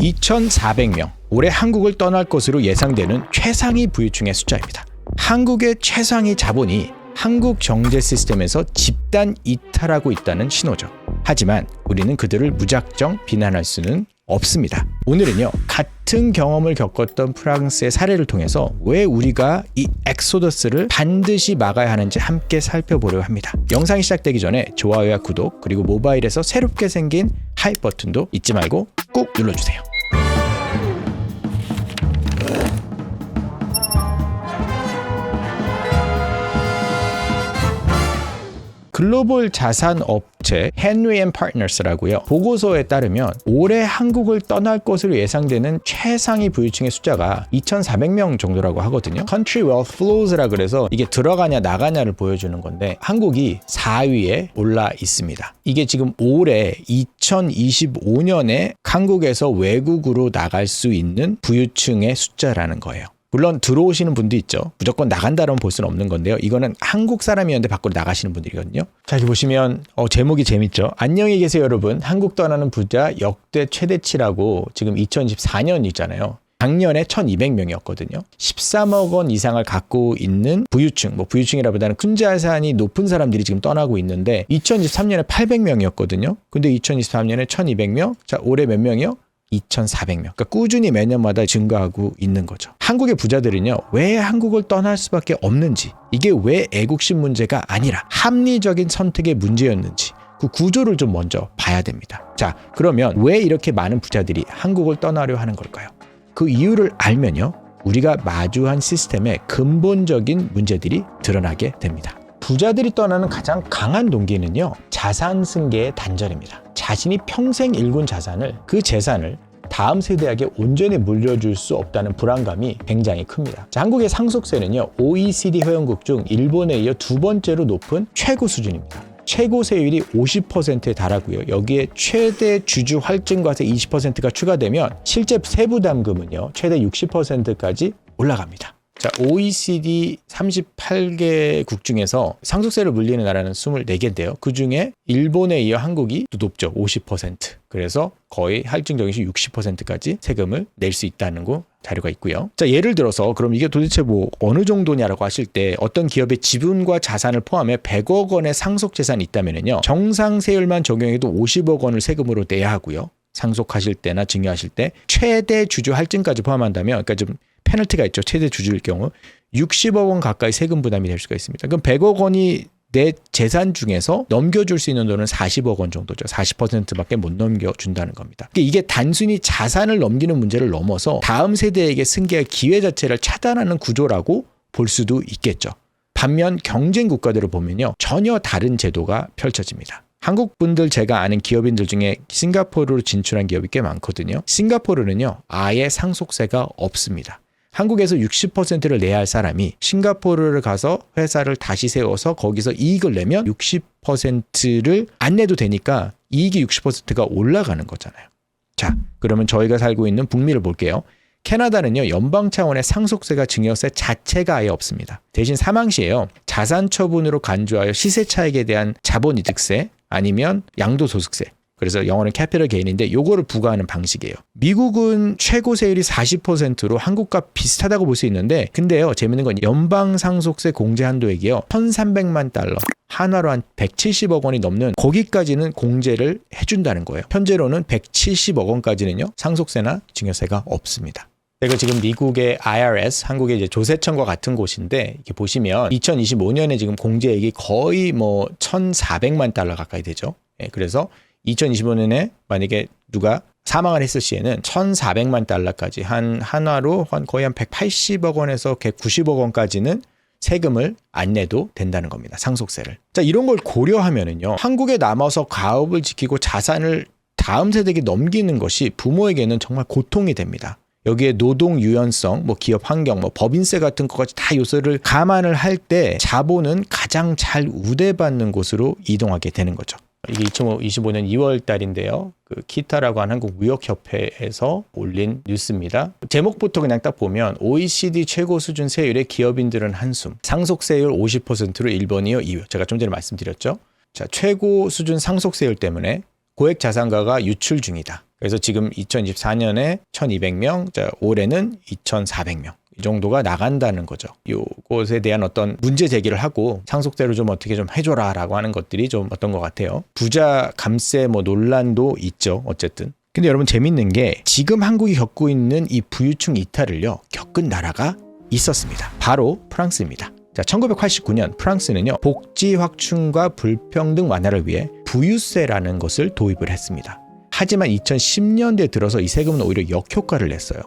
2,400명. 올해 한국을 떠날 것으로 예상되는 최상위 부유층의 숫자입니다. 한국의 최상위 자본이 한국 경제 시스템에서 집단 이탈하고 있다는 신호죠. 하지만 우리는 그들을 무작정 비난할 수는 없습니다. 오늘은요, 같은 경험을 겪었던 프랑스의 사례를 통해서 왜 우리가 이 엑소더스를 반드시 막아야 하는지 함께 살펴보려 합니다. 영상이 시작되기 전에 좋아요와 구독, 그리고 모바일에서 새롭게 생긴 하이 버튼도 잊지 말고 꾹 눌러주세요. 글로벌 자산 업체 헨리 앤 파트너스라고요. 보고서에 따르면 올해 한국을 떠날 것으로 예상되는 최상위 부유층의 숫자가 2,400명 정도라고 하거든요. Country Wealth Flows라 그래서 이게 들어가냐 나가냐를 보여주는 건데 한국이 4위에 올라 있습니다. 이게 지금 올해 2025년에 한국에서 외국으로 나갈 수 있는 부유층의 숫자라는 거예요. 물론 들어오시는 분도 있죠. 무조건 나간다라고 볼 수는 없는 건데요. 이거는 한국 사람이었는데 밖으로 나가시는 분들이거든요. 자, 여기 보시면 어, 제목이 재밌죠. 안녕히 계세요, 여러분. 한국 떠나는 부자 역대 최대치라고 지금 2024년이잖아요. 작년에 1,200명이었거든요. 13억 원 이상을 갖고 있는 부유층, 뭐 부유층이라보다는 큰 자산이 높은 사람들이 지금 떠나고 있는데 2023년에 800명이었거든요. 근데 2023년에 1,200명. 자, 올해 몇 명이요? 2,400명. 그러니까 꾸준히 매년마다 증가하고 있는 거죠. 한국의 부자들은요, 왜 한국을 떠날 수밖에 없는지, 이게 왜 애국심 문제가 아니라 합리적인 선택의 문제였는지, 그 구조를 좀 먼저 봐야 됩니다. 자, 그러면 왜 이렇게 많은 부자들이 한국을 떠나려 하는 걸까요? 그 이유를 알면요, 우리가 마주한 시스템의 근본적인 문제들이 드러나게 됩니다. 부자들이 떠나는 가장 강한 동기는요, 자산 승계의 단절입니다. 자신이 평생 일군 자산을 그 재산을 다음 세대에게 온전히 물려줄 수 없다는 불안감이 굉장히 큽니다. 자, 한국의 상속세는요, OECD 회원국 중 일본에 이어 두 번째로 높은 최고 수준입니다. 최고 세율이 50%에 달하고요. 여기에 최대 주주 할증과세 20%가 추가되면 실제 세부담금은요, 최대 60%까지 올라갑니다. 자, OECD 38개국 중에서 상속세를 물리는 나라는 24개인데요. 그 중에 일본에 이어 한국이 또 높죠. 50%. 그래서 거의 할증 적용시 60%까지 세금을 낼 수 있다는 거 자료가 있고요. 자, 예를 들어서 그럼 이게 도대체 뭐 어느 정도냐라고 하실 때 어떤 기업의 지분과 자산을 포함해 100억 원의 상속 재산이 있다면요. 정상 세율만 적용해도 50억 원을 세금으로 내야 하고요. 상속하실 때나 증여하실 때 최대 주주 할증까지 포함한다면 그러니까 좀 페널티가 있죠. 최대 주주일 경우 60억 원 가까이 세금 부담이 될 수가 있습니다. 그럼 100억 원이 내 재산 중에서 넘겨줄 수 있는 돈은 40억 원 정도죠. 40%밖에 못 넘겨준다는 겁니다. 그러니까 이게 단순히 자산을 넘기는 문제를 넘어서 다음 세대에게 승계할 기회 자체를 차단하는 구조라고 볼 수도 있겠죠. 반면 경쟁 국가들을 보면요. 전혀 다른 제도가 펼쳐집니다. 한국 분들 제가 아는 기업인들 중에 싱가포르로 진출한 기업이 꽤 많거든요. 싱가포르는요. 아예 상속세가 없습니다. 한국에서 60%를 내야 할 사람이 싱가포르를 가서 회사를 다시 세워서 거기서 이익을 내면 60%를 안 내도 되니까 이익이 60%가 올라가는 거잖아요. 자, 그러면 저희가 살고 있는 북미를 볼게요. 캐나다는요, 연방 차원의 상속세가 증여세 자체가 아예 없습니다. 대신 사망시에요, 자산 처분으로 간주하여 시세 차익에 대한 자본 이득세 아니면 양도소득세 그래서 영어는 캐피럴 게인인데 요거를 부과하는 방식이에요. 미국은 최고 세율이 40%로 한국과 비슷하다고 볼 수 있는데 근데요 재밌는 건 연방 상속세 공제 한도액이요 1,300만 달러 한화로 한 170억 원이 넘는 거기까지는 공제를 해준다는 거예요. 현재로는 170억 원까지는요 상속세나 증여세가 없습니다. 이거 지금 미국의 IRS, 한국의 이제 조세청과 같은 곳인데 이렇게 보시면 2025년에 지금 공제액이 거의 뭐 1,400만 달러 가까이 되죠. 예, 그래서 2025년에 만약에 누가 사망을 했을 시에는 1,400만 달러까지 한 한화로 한 거의 한 180억 원에서 190억 원까지는 세금을 안 내도 된다는 겁니다. 상속세를. 자, 이런 걸 고려하면은요. 한국에 남아서 가업을 지키고 자산을 다음 세대에게 넘기는 것이 부모에게는 정말 고통이 됩니다. 여기에 노동 유연성, 뭐 기업 환경, 뭐 법인세 같은 것까지 다 요소를 감안을 할 때 자본은 가장 잘 우대받는 곳으로 이동하게 되는 거죠. 이게 2025년 2월 달인데요. 그 키타라고 하는 한국 무역협회에서 올린 뉴스입니다. 제목부터 그냥 딱 보면 OECD 최고 수준 세율의 기업인들은 한숨. 상속세율 50%로 1번이요, 2위. 제가 좀 전에 말씀드렸죠. 자, 최고 수준 상속세율 때문에 고액 자산가가 유출 중이다. 그래서 지금 2024년에 1200명, 자, 올해는 2400명. 이 정도가 나간다는 거죠. 요것에 대한 어떤 문제 제기를 하고 상속세를 좀 어떻게 좀 해줘라라고 하는 것들이 좀 어떤 것 같아요. 부자 감세 뭐 논란도 있죠. 어쨌든. 근데 여러분 재밌는 게 지금 한국이 겪고 있는 이 부유층 이탈을요 겪은 나라가 있었습니다. 바로 프랑스입니다. 자, 1989년 프랑스는요 복지 확충과 불평등 완화를 위해 부유세라는 것을 도입을 했습니다. 하지만 2010년대 들어서 이 세금은 오히려 역효과를 냈어요.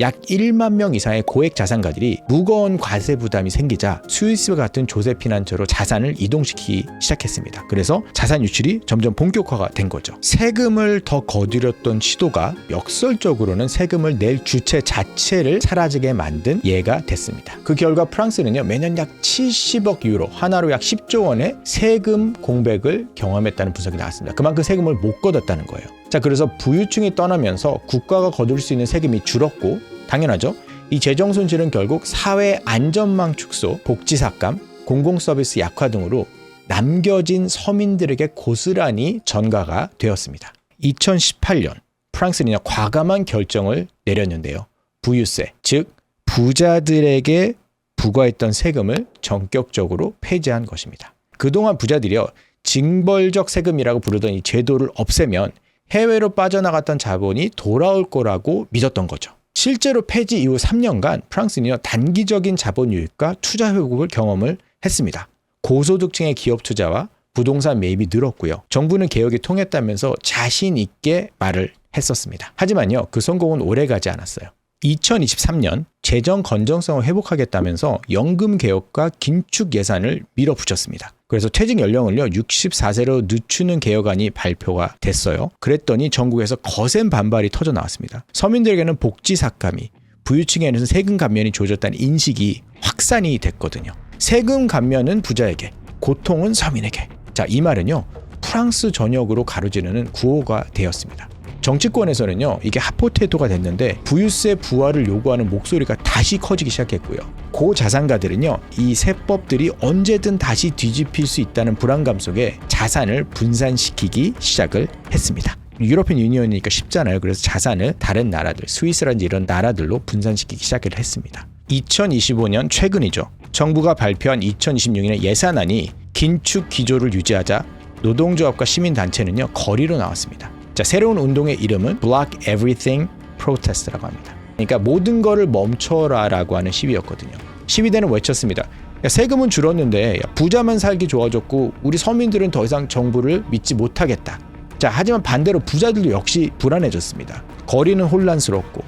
약 1만 명 이상의 고액 자산가들이 무거운 과세 부담이 생기자 스위스와 같은 조세 피난처로 자산을 이동시키기 시작했습니다. 그래서 자산 유출이 점점 본격화가 된 거죠. 세금을 더 거두렸던 시도가 역설적으로는 세금을 낼 주체 자체를 사라지게 만든 예가 됐습니다. 그 결과 프랑스는요 매년 약 70억 유로 하나로 약 10조 원의 세금 공백을 경험했다는 분석이 나왔습니다. 그만큼 세금을 못 걷었다는 거예요. 자, 그래서 부유층이 떠나면서 국가가 거둘 수 있는 세금이 줄었고 당연하죠. 이 재정 손실은 결국 사회 안전망 축소, 복지 삭감, 공공 서비스 약화 등으로 남겨진 서민들에게 고스란히 전가가 되었습니다. 2018년 프랑스는 과감한 결정을 내렸는데요. 부유세, 즉 부자들에게 부과했던 세금을 전격적으로 폐지한 것입니다. 그동안 부자들이요 징벌적 세금이라고 부르던 이 제도를 없애면 해외로 빠져나갔던 자본이 돌아올 거라고 믿었던 거죠. 실제로 폐지 이후 3년간 프랑스는요 단기적인 자본 유입과 투자 회복을 경험을 했습니다. 고소득층의 기업 투자와 부동산 매입이 늘었고요. 정부는 개혁이 통했다면서 자신 있게 말을 했었습니다. 하지만요 그 성공은 오래 가지 않았어요. 2023년 재정 건전성을 회복하겠다면서 연금 개혁과 긴축 예산을 밀어붙였습니다. 그래서 퇴직 연령을요 64세로 늦추는 개혁안이 발표가 됐어요. 그랬더니 전국에서 거센 반발이 터져 나왔습니다. 서민들에게는 복지 삭감이 부유층에는 세금 감면이 조졌다는 인식이 확산이 됐거든요. 세금 감면은 부자에게, 고통은 서민에게. 자, 이 말은요. 프랑스 전역으로 가로지르는 구호가 되었습니다. 정치권에서는요 이게 핫포테토가 됐는데 부유세 부활을 요구하는 목소리가 다시 커지기 시작했고요. 고자산가들은요 이 세법들이 언제든 다시 뒤집힐 수 있다는 불안감 속에 자산을 분산시키기 시작을 했습니다. 유럽인 유니언이니까 쉽잖아요. 그래서 자산을 다른 나라들 스위스라든지 이런 나라들로 분산시키기 시작을 했습니다. 2025년 최근이죠. 정부가 발표한 2026년의 예산안이 긴축 기조를 유지하자 노동조합과 시민단체는요 거리로 나왔습니다 자, 새로운 운동의 이름은 Block Everything Protest라고 합니다. 그러니까 모든 거를 멈춰라라고 하는 시위였거든요. 시위대는 외쳤습니다. 야, 세금은 줄었는데 야, 부자만 살기 좋아졌고 우리 서민들은 더 이상 정부를 믿지 못하겠다. 자, 하지만 반대로 부자들도 역시 불안해졌습니다. 거리는 혼란스럽고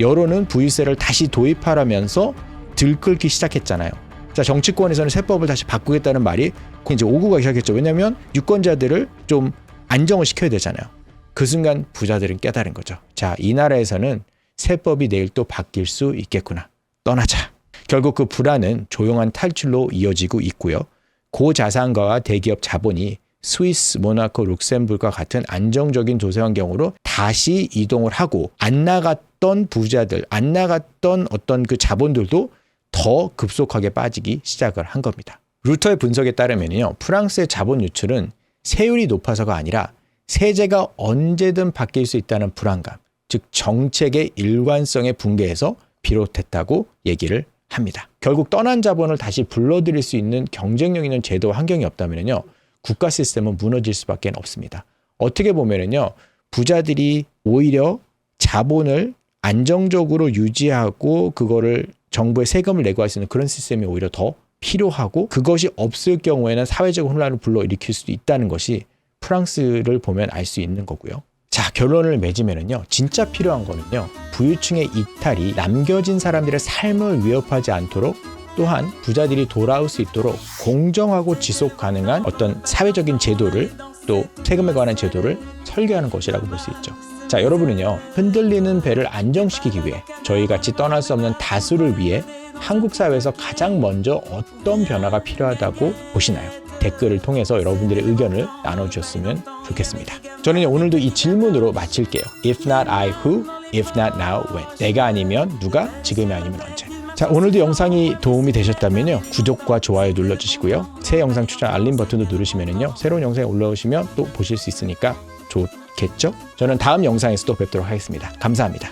여론은 부유세를 다시 도입하라면서 들끓기 시작했잖아요. 자, 정치권에서는 세법을 다시 바꾸겠다는 말이 이제 오고 가기 시작했죠. 왜냐하면 유권자들을 좀 안정을 시켜야 되잖아요. 그 순간 부자들은 깨달은 거죠. 자, 이 나라에서는 세법이 내일 또 바뀔 수 있겠구나. 떠나자. 결국 그 불안은 조용한 탈출로 이어지고 있고요. 고자산가와 대기업 자본이 스위스, 모나코, 룩셈burg과 같은 안정적인 조세 환경으로 다시 이동을 하고 안 나갔던 부자들, 안 나갔던 어떤 그 자본들도 더 급속하게 빠지기 시작을 한 겁니다. 루터의 분석에 따르면요. 프랑스의 자본 유출은 세율이 높아서가 아니라 세제가 언제든 바뀔 수 있다는 불안감, 즉 정책의 일관성의 붕괴에서 비롯했다고 얘기를 합니다. 결국 떠난 자본을 다시 불러들일 수 있는 경쟁력 있는 제도 환경이 없다면요. 국가 시스템은 무너질 수밖에 없습니다. 어떻게 보면은요. 부자들이 오히려 자본을 안정적으로 유지하고 그거를 정부의 세금을 내고 할 수 있는 그런 시스템이 오히려 더 필요하고 그것이 없을 경우에는 사회적 혼란을 불러일으킬 수도 있다는 것이 프랑스를 보면 알 수 있는 거고요. 자, 결론을 맺으면은요. 진짜 필요한 거는요. 부유층의 이탈이 남겨진 사람들의 삶을 위협하지 않도록 또한 부자들이 돌아올 수 있도록 공정하고 지속 가능한 어떤 사회적인 제도를 또 세금에 관한 제도를 설계하는 것이라고 볼 수 있죠. 자, 여러분은요. 흔들리는 배를 안정시키기 위해 저희 같이 떠날 수 없는 다수를 위해 한국 사회에서 가장 먼저 어떤 변화가 필요하다고 보시나요? 댓글을 통해서 여러분들의 의견을 나눠주셨으면 좋겠습니다. 저는 오늘도 이 질문으로 마칠게요. If not I, who? If not now, when? 내가 아니면 누가? 지금이 아니면 언제? 자 오늘도 영상이 도움이 되셨다면요 구독과 좋아요 눌러주시고요 새 영상 추천 알림 버튼도 누르시면요 새로운 영상이 올라오시면 또 보실 수 있으니까 좋겠죠? 저는 다음 영상에서 또 뵙도록 하겠습니다. 감사합니다.